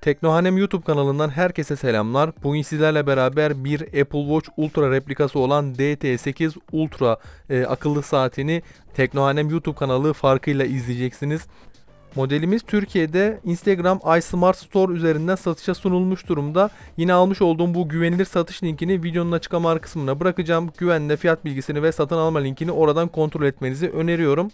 Teknohanem YouTube kanalından herkese selamlar. Bugün sizlerle beraber bir Apple Watch Ultra replikası olan DT8 Ultra e, akıllı saatini Teknohanem YouTube kanalı farkıyla izleyeceksiniz. Modelimiz Türkiye'de Instagram iSmart Store üzerinden satışa sunulmuş durumda. Yine almış olduğum bu güvenilir satış linkini videonun açıklama kısmına bırakacağım. Güvenle fiyat bilgisini ve satın alma linkini oradan kontrol etmenizi öneriyorum.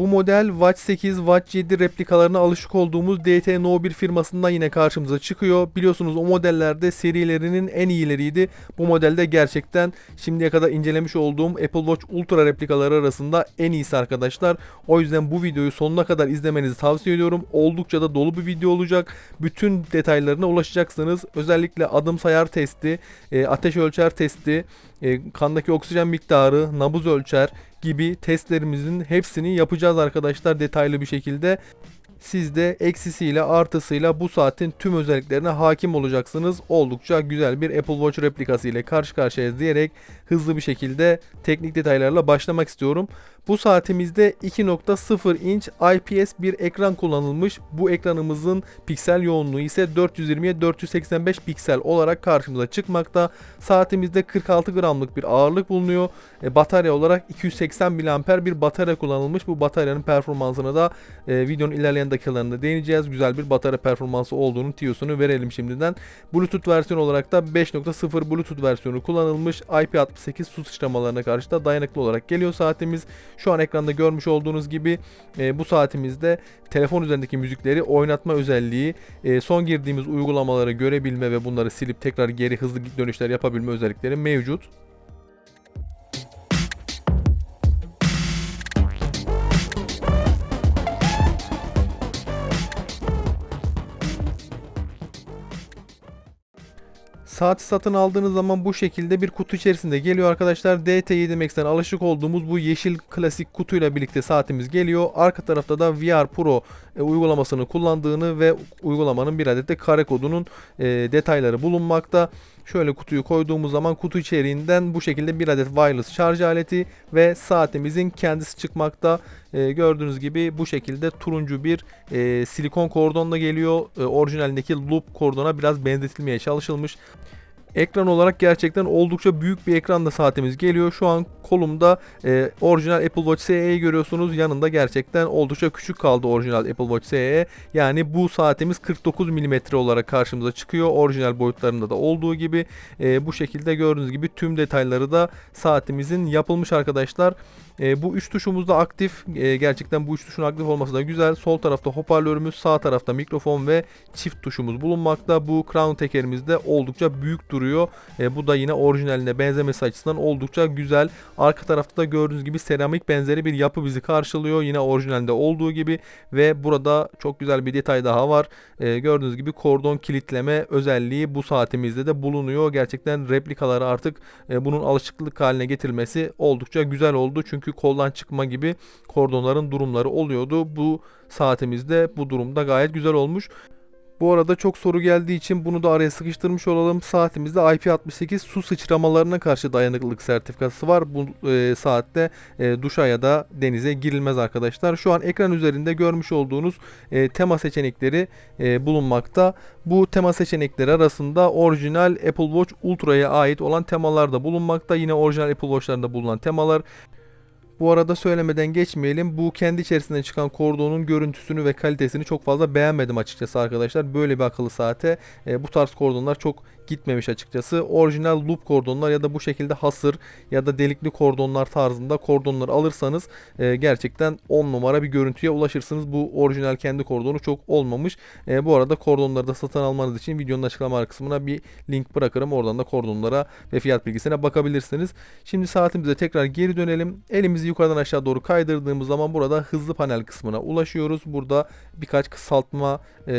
Bu model Watch 8, Watch 7 replikalarına alışık olduğumuz DT-No1 firmasından yine karşımıza çıkıyor. Biliyorsunuz o modellerde serilerinin en iyileriydi. Bu modelde gerçekten şimdiye kadar incelemiş olduğum Apple Watch Ultra replikaları arasında en iyisi arkadaşlar. O yüzden bu videoyu sonuna kadar izlemenizi tavsiye ediyorum. Oldukça da dolu bir video olacak. Bütün detaylarına ulaşacaksınız. Özellikle adım sayar testi, e, ateş ölçer testi, e, kandaki oksijen miktarı, nabız ölçer gibi testlerimizin hepsini yapacağız arkadaşlar detaylı bir şekilde. Siz de eksisiyle artısıyla bu saatin tüm özelliklerine hakim olacaksınız. Oldukça güzel bir Apple Watch replikası ile karşı karşıyayız diyerek hızlı bir şekilde teknik detaylarla başlamak istiyorum. Bu saatimizde 2.0 inç IPS bir ekran kullanılmış. Bu ekranımızın piksel yoğunluğu ise 420'ye 485 piksel olarak karşımıza çıkmakta. Saatimizde 46 gramlık bir ağırlık bulunuyor. E, batarya olarak 280 mAh bir batarya kullanılmış. Bu bataryanın performansına da e, videonun ilerleyen dakikalarında değineceğiz. Güzel bir batarya performansı olduğunu tiyosunu verelim şimdiden. Bluetooth versiyon olarak da 5.0 Bluetooth versiyonu kullanılmış. IP68 su sıçramalarına karşı da dayanıklı olarak geliyor saatimiz. Şu an ekranda görmüş olduğunuz gibi e, bu saatimizde telefon üzerindeki müzikleri oynatma özelliği, e, son girdiğimiz uygulamaları görebilme ve bunları silip tekrar geri hızlı dönüşler yapabilme özellikleri mevcut. Saati satın aldığınız zaman bu şekilde bir kutu içerisinde geliyor arkadaşlar. DT7 Max'ten alışık olduğumuz bu yeşil klasik kutuyla birlikte saatimiz geliyor. Arka tarafta da VR Pro e, uygulamasını kullandığını ve uygulamanın bir adet de kare kodunun e, detayları bulunmakta. Şöyle kutuyu koyduğumuz zaman kutu içeriğinden bu şekilde bir adet wireless şarj aleti ve saatimizin kendisi çıkmakta. E, gördüğünüz gibi bu şekilde turuncu bir e, silikon kordonla geliyor. E, orijinalindeki loop kordona biraz benzetilmeye çalışılmış. Ekran olarak gerçekten oldukça büyük bir ekranla saatimiz geliyor. Şu an kolumda e, orijinal Apple Watch SE'yi görüyorsunuz. Yanında gerçekten oldukça küçük kaldı orijinal Apple Watch SE. Yani bu saatimiz 49 mm olarak karşımıza çıkıyor. Orijinal boyutlarında da olduğu gibi. E, bu şekilde gördüğünüz gibi tüm detayları da saatimizin yapılmış arkadaşlar. E, bu üç tuşumuz da aktif. E, gerçekten bu üç tuşun aktif olması da güzel. Sol tarafta hoparlörümüz, sağ tarafta mikrofon ve çift tuşumuz bulunmakta. Bu crown tekerimiz de oldukça büyük duruyor. E, bu da yine orijinaline benzemesi açısından oldukça güzel. Arka tarafta da gördüğünüz gibi seramik benzeri bir yapı bizi karşılıyor. Yine orijinalde olduğu gibi ve burada çok güzel bir detay daha var. E, gördüğünüz gibi kordon kilitleme özelliği bu saatimizde de bulunuyor. Gerçekten replikaları artık e, bunun alışıklık haline getirilmesi oldukça güzel oldu. Çünkü koldan çıkma gibi kordonların durumları oluyordu. Bu saatimizde bu durumda gayet güzel olmuş. Bu arada çok soru geldiği için bunu da araya sıkıştırmış olalım. Saatimizde IP68 su sıçramalarına karşı dayanıklılık sertifikası var. Bu e, saatte e, duşa ya da denize girilmez arkadaşlar. Şu an ekran üzerinde görmüş olduğunuz e, tema seçenekleri e, bulunmakta. Bu tema seçenekleri arasında orijinal Apple Watch Ultra'ya ait olan temalar da bulunmakta. Yine orijinal Apple Watch'larında bulunan temalar. Bu arada söylemeden geçmeyelim. Bu kendi içerisinden çıkan kordonun görüntüsünü ve kalitesini çok fazla beğenmedim açıkçası arkadaşlar. Böyle bir akıllı saate e, bu tarz kordonlar çok gitmemiş açıkçası. Orijinal loop kordonlar ya da bu şekilde hasır ya da delikli kordonlar tarzında kordonlar alırsanız e, gerçekten 10 numara bir görüntüye ulaşırsınız. Bu orijinal kendi kordonu çok olmamış. E, bu arada kordonları da satın almanız için videonun açıklama kısmına bir link bırakırım. Oradan da kordonlara ve fiyat bilgisine bakabilirsiniz. Şimdi saatimize tekrar geri dönelim. Elimizi yukarıdan aşağı doğru kaydırdığımız zaman burada hızlı panel kısmına ulaşıyoruz. Burada birkaç kısaltma e,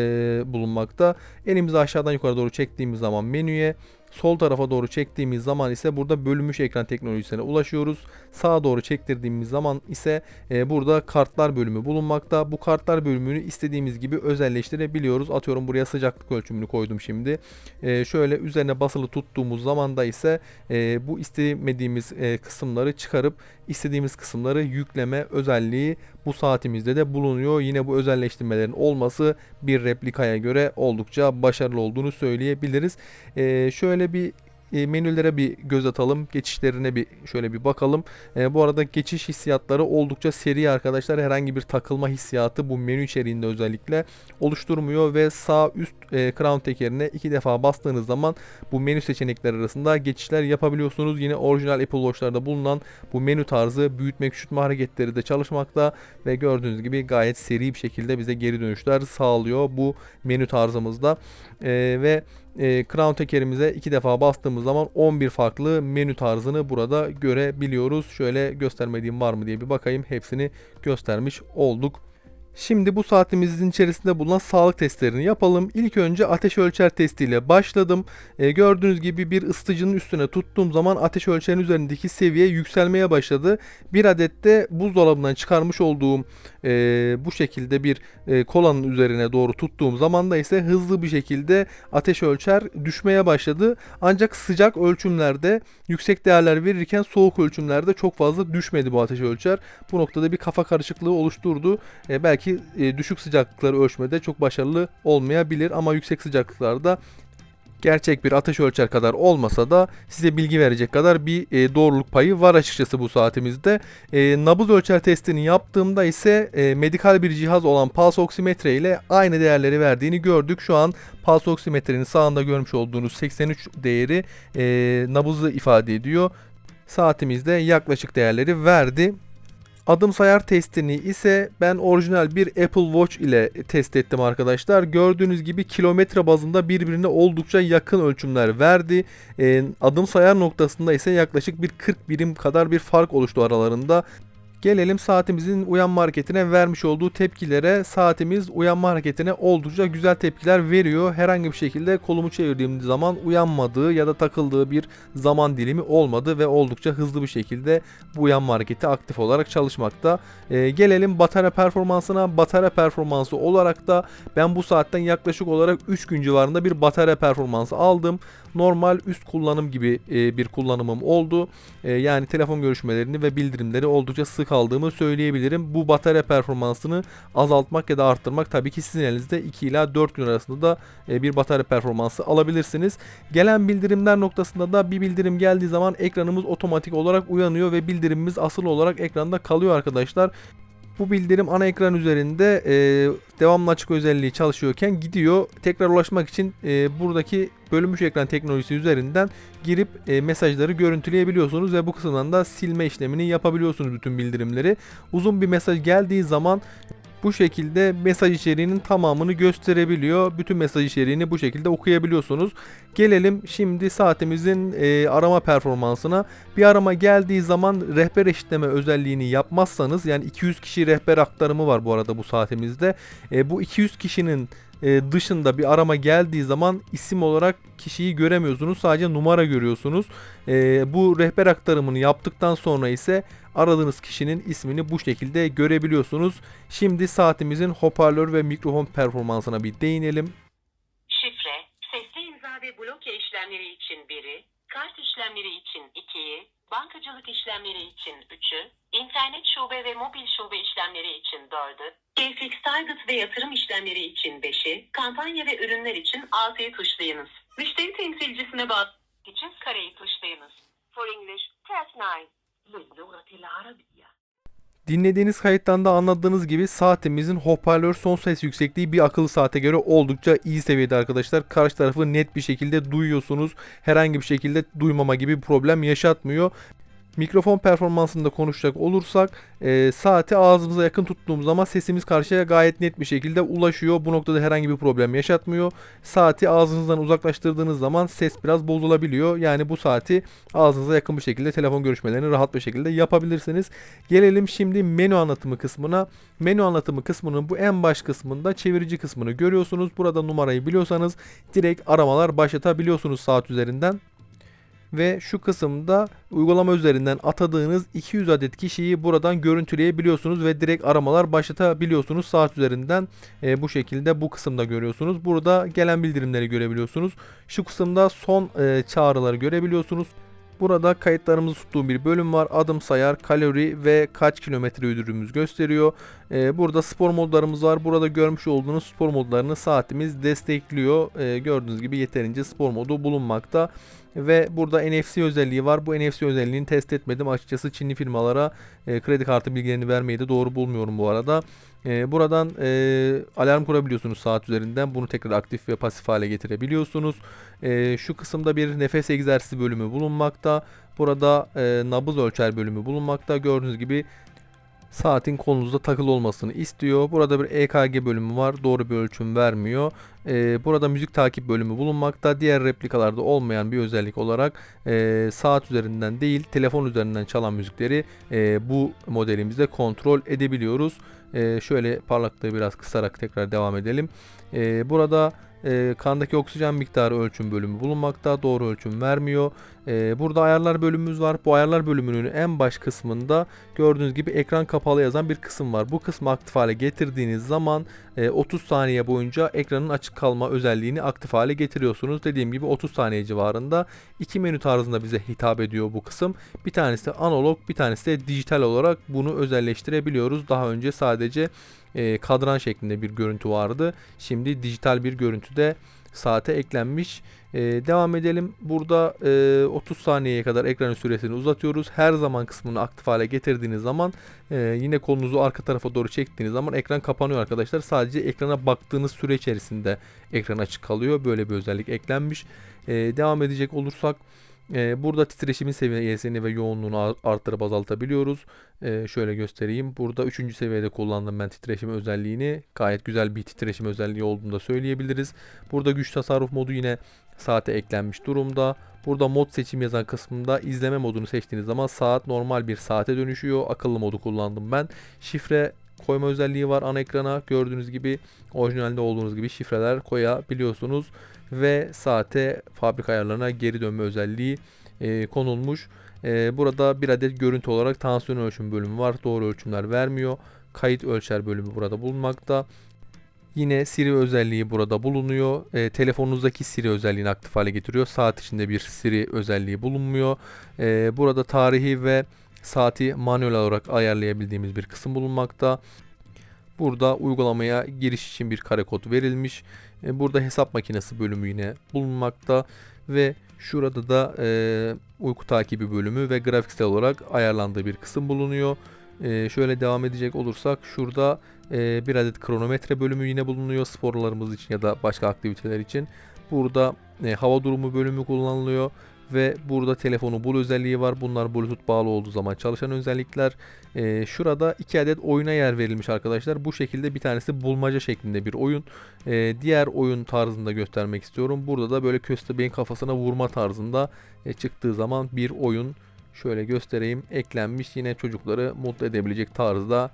bulunmakta. Elimizi aşağıdan yukarı doğru çektiğimiz zaman menüye Sol tarafa doğru çektiğimiz zaman ise burada bölünmüş ekran teknolojisine ulaşıyoruz. Sağa doğru çektirdiğimiz zaman ise e, burada kartlar bölümü bulunmakta. Bu kartlar bölümünü istediğimiz gibi özelleştirebiliyoruz. Atıyorum buraya sıcaklık ölçümünü koydum şimdi. E, şöyle üzerine basılı tuttuğumuz zaman da ise e, bu istemediğimiz e, kısımları çıkarıp istediğimiz kısımları yükleme özelliği bu saatimizde de bulunuyor. Yine bu özelleştirmelerin olması bir replikaya göre oldukça başarılı olduğunu söyleyebiliriz. Ee, şöyle bir e, menülere bir göz atalım. Geçişlerine bir şöyle bir bakalım. E, bu arada geçiş hissiyatları oldukça seri arkadaşlar. Herhangi bir takılma hissiyatı bu menü içeriğinde özellikle oluşturmuyor ve sağ üst e, crown tekerine iki defa bastığınız zaman bu menü seçenekleri arasında geçişler yapabiliyorsunuz. Yine orijinal Apple Watch'larda bulunan bu menü tarzı büyütme küçültme hareketleri de çalışmakta ve gördüğünüz gibi gayet seri bir şekilde bize geri dönüşler sağlıyor bu menü tarzımızda. E, ve e, Crown tekerimize iki defa bastığımız zaman 11 farklı menü tarzını burada görebiliyoruz. Şöyle göstermediğim var mı diye bir bakayım. Hepsini göstermiş olduk. Şimdi bu saatimizin içerisinde bulunan sağlık testlerini yapalım. İlk önce ateş ölçer testiyle başladım. E, gördüğünüz gibi bir ısıtıcının üstüne tuttuğum zaman ateş ölçerin üzerindeki seviye yükselmeye başladı. Bir adet de buzdolabından çıkarmış olduğum e, bu şekilde bir e, kolanın üzerine doğru tuttuğum zaman da ise hızlı bir şekilde ateş ölçer düşmeye başladı. Ancak sıcak ölçümlerde yüksek değerler verirken soğuk ölçümlerde çok fazla düşmedi bu ateş ölçer. Bu noktada bir kafa karışıklığı oluşturdu. E, belki e, düşük sıcaklıkları ölçmede çok başarılı olmayabilir ama yüksek sıcaklıklarda gerçek bir ateş ölçer kadar olmasa da size bilgi verecek kadar bir e, doğruluk payı var açıkçası bu saatimizde. E, nabız ölçer testini yaptığımda ise medikal bir cihaz olan pulse oksimetre ile aynı değerleri verdiğini gördük. Şu an pulse oksimetrenin sağında görmüş olduğunuz 83 değeri e, nabızı ifade ediyor. Saatimizde yaklaşık değerleri verdi. Adım sayar testini ise ben orijinal bir Apple Watch ile test ettim arkadaşlar. Gördüğünüz gibi kilometre bazında birbirine oldukça yakın ölçümler verdi. Ee, adım sayar noktasında ise yaklaşık bir 40 birim kadar bir fark oluştu aralarında. Gelelim saatimizin uyanma hareketine vermiş olduğu tepkilere. Saatimiz uyanma hareketine oldukça güzel tepkiler veriyor. Herhangi bir şekilde kolumu çevirdiğim zaman uyanmadığı ya da takıldığı bir zaman dilimi olmadı ve oldukça hızlı bir şekilde bu uyanma hareketi aktif olarak çalışmakta. Ee, gelelim batarya performansına. Batarya performansı olarak da ben bu saatten yaklaşık olarak 3 gün civarında bir batarya performansı aldım. Normal üst kullanım gibi e, bir kullanımım oldu. E, yani telefon görüşmelerini ve bildirimleri oldukça sık aldığımı söyleyebilirim. Bu batarya performansını azaltmak ya da arttırmak tabii ki sizin elinizde 2 ila 4 gün arasında da e, bir batarya performansı alabilirsiniz. Gelen bildirimler noktasında da bir bildirim geldiği zaman ekranımız otomatik olarak uyanıyor ve bildirimimiz asıl olarak ekranda kalıyor arkadaşlar. Bu bildirim ana ekran üzerinde e, devamlı açık özelliği çalışıyorken gidiyor. Tekrar ulaşmak için e, buradaki bölünmüş ekran teknolojisi üzerinden girip e, mesajları görüntüleyebiliyorsunuz ve bu kısımdan da silme işlemini yapabiliyorsunuz bütün bildirimleri. Uzun bir mesaj geldiği zaman bu şekilde mesaj içeriğinin tamamını gösterebiliyor. Bütün mesaj içeriğini bu şekilde okuyabiliyorsunuz. Gelelim şimdi saatimizin e, arama performansına. Bir arama geldiği zaman rehber eşitleme özelliğini yapmazsanız yani 200 kişi rehber aktarımı var bu arada bu saatimizde. E, bu 200 kişinin e, dışında bir arama geldiği zaman isim olarak kişiyi göremiyorsunuz. Sadece numara görüyorsunuz. E, bu rehber aktarımını yaptıktan sonra ise aradığınız kişinin ismini bu şekilde görebiliyorsunuz. Şimdi saatimizin hoparlör ve mikrofon performansına bir değinelim. Şifre, sesli imza ve bloke işlemleri için 1'i, kart işlemleri için 2'yi, bankacılık işlemleri için 3'ü, internet şube ve mobil şube işlemleri için 4'ü, GFX Target ve yatırım işlemleri için 5'i, kampanya ve ürünler için 6'yı tuşlayınız. Müşteri temsilcisine bağlı için kareyi tuşlayınız. For English, press 9. باللغة العربية Dinlediğiniz kayıttan da anladığınız gibi saatimizin hoparlör son ses yüksekliği bir akıllı saate göre oldukça iyi seviyede arkadaşlar. Karşı tarafı net bir şekilde duyuyorsunuz. Herhangi bir şekilde duymama gibi bir problem yaşatmıyor. Mikrofon performansında konuşacak olursak e, saati ağzımıza yakın tuttuğumuz zaman sesimiz karşıya gayet net bir şekilde ulaşıyor. Bu noktada herhangi bir problem yaşatmıyor. Saati ağzınızdan uzaklaştırdığınız zaman ses biraz bozulabiliyor. Yani bu saati ağzınıza yakın bir şekilde telefon görüşmelerini rahat bir şekilde yapabilirsiniz. Gelelim şimdi menü anlatımı kısmına. Menü anlatımı kısmının bu en baş kısmında çevirici kısmını görüyorsunuz. Burada numarayı biliyorsanız direkt aramalar başlatabiliyorsunuz saat üzerinden ve şu kısımda uygulama üzerinden atadığınız 200 adet kişiyi buradan görüntüleyebiliyorsunuz ve direkt aramalar başlatabiliyorsunuz saat üzerinden e, bu şekilde bu kısımda görüyorsunuz. Burada gelen bildirimleri görebiliyorsunuz. Şu kısımda son e, çağrıları görebiliyorsunuz. Burada kayıtlarımızı tuttuğum bir bölüm var. Adım sayar, kalori ve kaç kilometre yürüdüğümüz gösteriyor. Ee, burada spor modlarımız var. Burada görmüş olduğunuz spor modlarını saatimiz destekliyor. Ee, gördüğünüz gibi yeterince spor modu bulunmakta. Ve burada NFC özelliği var. Bu NFC özelliğini test etmedim. Açıkçası Çinli firmalara e, kredi kartı bilgilerini vermeyi de doğru bulmuyorum bu arada. E, buradan e, alarm kurabiliyorsunuz saat üzerinden. Bunu tekrar aktif ve pasif hale getirebiliyorsunuz. E, şu kısımda bir nefes egzersizi bölümü bulunmakta. Burada e, nabız ölçer bölümü bulunmakta. Gördüğünüz gibi saatin kolunuzda takılı olmasını istiyor. Burada bir EKG bölümü var. Doğru bir ölçüm vermiyor. Ee, burada müzik takip bölümü bulunmakta. Diğer replikalarda olmayan bir özellik olarak e, saat üzerinden değil telefon üzerinden çalan müzikleri e, bu modelimizde kontrol edebiliyoruz. E, şöyle parlaklığı biraz kısarak tekrar devam edelim. E, burada e, kandaki oksijen miktarı ölçüm bölümü bulunmakta. Doğru ölçüm vermiyor. E, burada ayarlar bölümümüz var. Bu ayarlar bölümünün en baş kısmında gördüğünüz gibi ekran kapalı yazan bir kısım var. Bu kısmı aktif hale getirdiğiniz zaman 30 saniye boyunca ekranın açık kalma özelliğini aktif hale getiriyorsunuz. Dediğim gibi 30 saniye civarında iki menü tarzında bize hitap ediyor bu kısım. Bir tanesi analog, bir tanesi de dijital olarak bunu özelleştirebiliyoruz. Daha önce sadece e, kadran şeklinde bir görüntü vardı. Şimdi dijital bir görüntü de saate eklenmiş. E, devam edelim. Burada e, 30 saniyeye kadar ekranın süresini uzatıyoruz. Her zaman kısmını aktif hale getirdiğiniz zaman e, yine kolunuzu arka tarafa doğru çektiğiniz zaman ekran kapanıyor arkadaşlar. Sadece ekrana baktığınız süre içerisinde ekran açık kalıyor. Böyle bir özellik eklenmiş. E, devam edecek olursak burada titreşimin seviyesini ve yoğunluğunu ar- arttırıp azaltabiliyoruz. Şöyle göstereyim. Burada 3. seviyede kullandım ben titreşim özelliğini. Gayet güzel bir titreşim özelliği olduğunu da söyleyebiliriz. Burada güç tasarruf modu yine saate eklenmiş durumda. Burada mod seçim yazan kısmında izleme modunu seçtiğiniz zaman saat normal bir saate dönüşüyor. Akıllı modu kullandım ben. Şifre koyma özelliği var ana ekrana. Gördüğünüz gibi orijinalde olduğunuz gibi şifreler koyabiliyorsunuz ve saate fabrika ayarlarına geri dönme özelliği e, konulmuş. E, burada bir adet görüntü olarak tansiyon ölçüm bölümü var. Doğru ölçümler vermiyor. Kayıt ölçer bölümü burada bulunmakta. Yine Siri özelliği burada bulunuyor. E, telefonunuzdaki Siri özelliğini aktif hale getiriyor. Saat içinde bir Siri özelliği bulunmuyor. E, burada tarihi ve saati manuel olarak ayarlayabildiğimiz bir kısım bulunmakta. Burada uygulamaya giriş için bir kare kod verilmiş. E, Burada hesap makinesi bölümü yine bulunmakta ve şurada da e, uyku takibi bölümü ve grafiksel olarak ayarlandığı bir kısım bulunuyor. E, şöyle devam edecek olursak şurada e, bir adet kronometre bölümü yine bulunuyor sporlarımız için ya da başka aktiviteler için. Burada e, hava durumu bölümü kullanılıyor ve burada telefonu bul özelliği var. Bunlar Bluetooth bağlı olduğu zaman çalışan özellikler. Ee, şurada iki adet oyuna yer verilmiş arkadaşlar. Bu şekilde bir tanesi bulmaca şeklinde bir oyun. Ee, diğer oyun tarzında göstermek istiyorum. Burada da böyle köstebeğin kafasına vurma tarzında e, çıktığı zaman bir oyun şöyle göstereyim eklenmiş. Yine çocukları mutlu edebilecek tarzda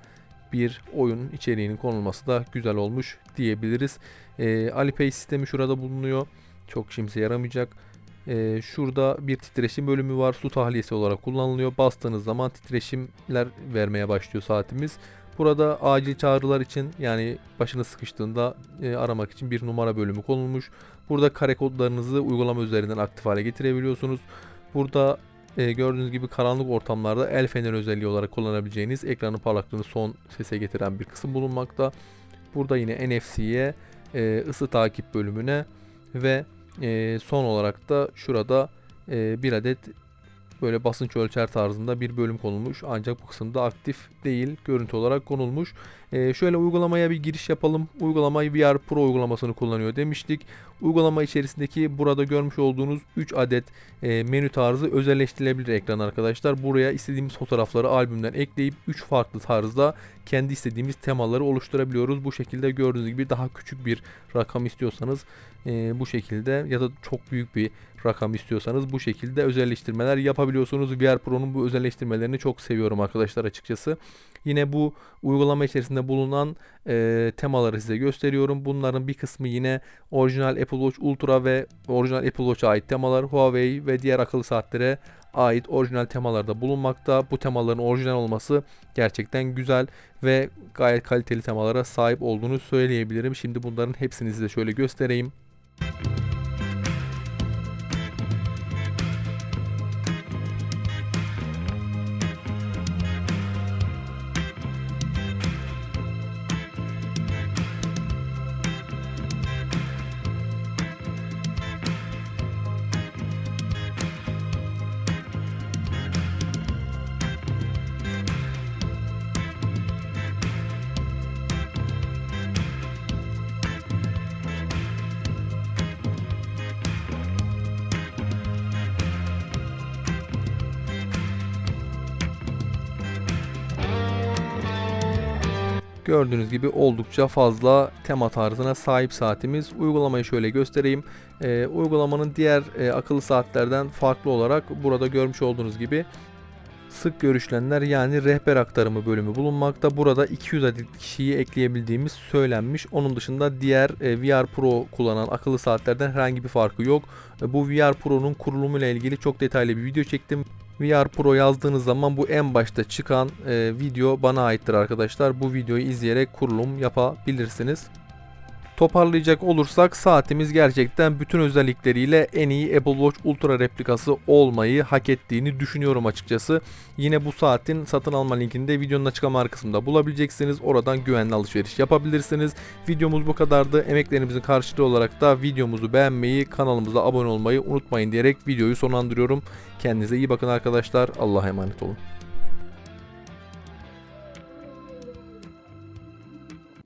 bir oyun içeriğinin konulması da güzel olmuş diyebiliriz. Ee, Alipay sistemi şurada bulunuyor. Çok işimize yaramayacak. Ee, şurada bir titreşim bölümü var. Su tahliyesi olarak kullanılıyor. Bastığınız zaman titreşimler vermeye başlıyor saatimiz. Burada acil çağrılar için yani başınız sıkıştığında e, aramak için bir numara bölümü konulmuş. Burada kare kodlarınızı uygulama üzerinden aktif hale getirebiliyorsunuz. Burada e, gördüğünüz gibi karanlık ortamlarda el feneri özelliği olarak kullanabileceğiniz ekranın parlaklığını son sese getiren bir kısım bulunmakta. Burada yine NFC'ye, e, ısı takip bölümüne ve e, son olarak da şurada e, bir adet böyle basınç ölçer tarzında bir bölüm konulmuş. Ancak bu kısımda aktif değil. Görüntü olarak konulmuş. E, şöyle uygulamaya bir giriş yapalım. Uygulama VR Pro uygulamasını kullanıyor demiştik. Uygulama içerisindeki burada görmüş olduğunuz 3 adet e, menü tarzı özelleştirilebilir ekran arkadaşlar. Buraya istediğimiz fotoğrafları albümden ekleyip 3 farklı tarzda kendi istediğimiz temaları oluşturabiliyoruz. Bu şekilde gördüğünüz gibi daha küçük bir rakam istiyorsanız e, bu şekilde ya da çok büyük bir rakam istiyorsanız bu şekilde özelleştirmeler yapabiliyorsunuz. VR Pro'nun bu özelleştirmelerini çok seviyorum arkadaşlar açıkçası. Yine bu uygulama içerisinde bulunan e, temaları size gösteriyorum. Bunların bir kısmı yine orijinal Apple Watch Ultra ve orijinal Apple Watch'a ait temalar, Huawei ve diğer akıllı saatlere ait orijinal temalarda bulunmakta. Bu temaların orijinal olması gerçekten güzel ve gayet kaliteli temalara sahip olduğunu söyleyebilirim. Şimdi bunların hepsini size şöyle göstereyim. Gördüğünüz gibi oldukça fazla tema tarzına sahip saatimiz. Uygulamayı şöyle göstereyim. Ee, uygulamanın diğer e, akıllı saatlerden farklı olarak burada görmüş olduğunuz gibi sık görüşülenler yani rehber aktarımı bölümü bulunmakta. Burada 200 adet kişiyi ekleyebildiğimiz söylenmiş. Onun dışında diğer e, VR Pro kullanan akıllı saatlerden herhangi bir farkı yok. E, Bu VR Pro'nun kurulumuyla ilgili çok detaylı bir video çektim. VR Pro yazdığınız zaman bu en başta çıkan e, video bana aittir arkadaşlar. Bu videoyu izleyerek kurulum yapabilirsiniz. Toparlayacak olursak saatimiz gerçekten bütün özellikleriyle en iyi Apple Watch Ultra replikası olmayı hak ettiğini düşünüyorum açıkçası. Yine bu saatin satın alma linkini de videonun açıklama kısmında bulabileceksiniz. Oradan güvenli alışveriş yapabilirsiniz. Videomuz bu kadardı. Emeklerimizin karşılığı olarak da videomuzu beğenmeyi, kanalımıza abone olmayı unutmayın diyerek videoyu sonlandırıyorum. Kendinize iyi bakın arkadaşlar. Allah'a emanet olun.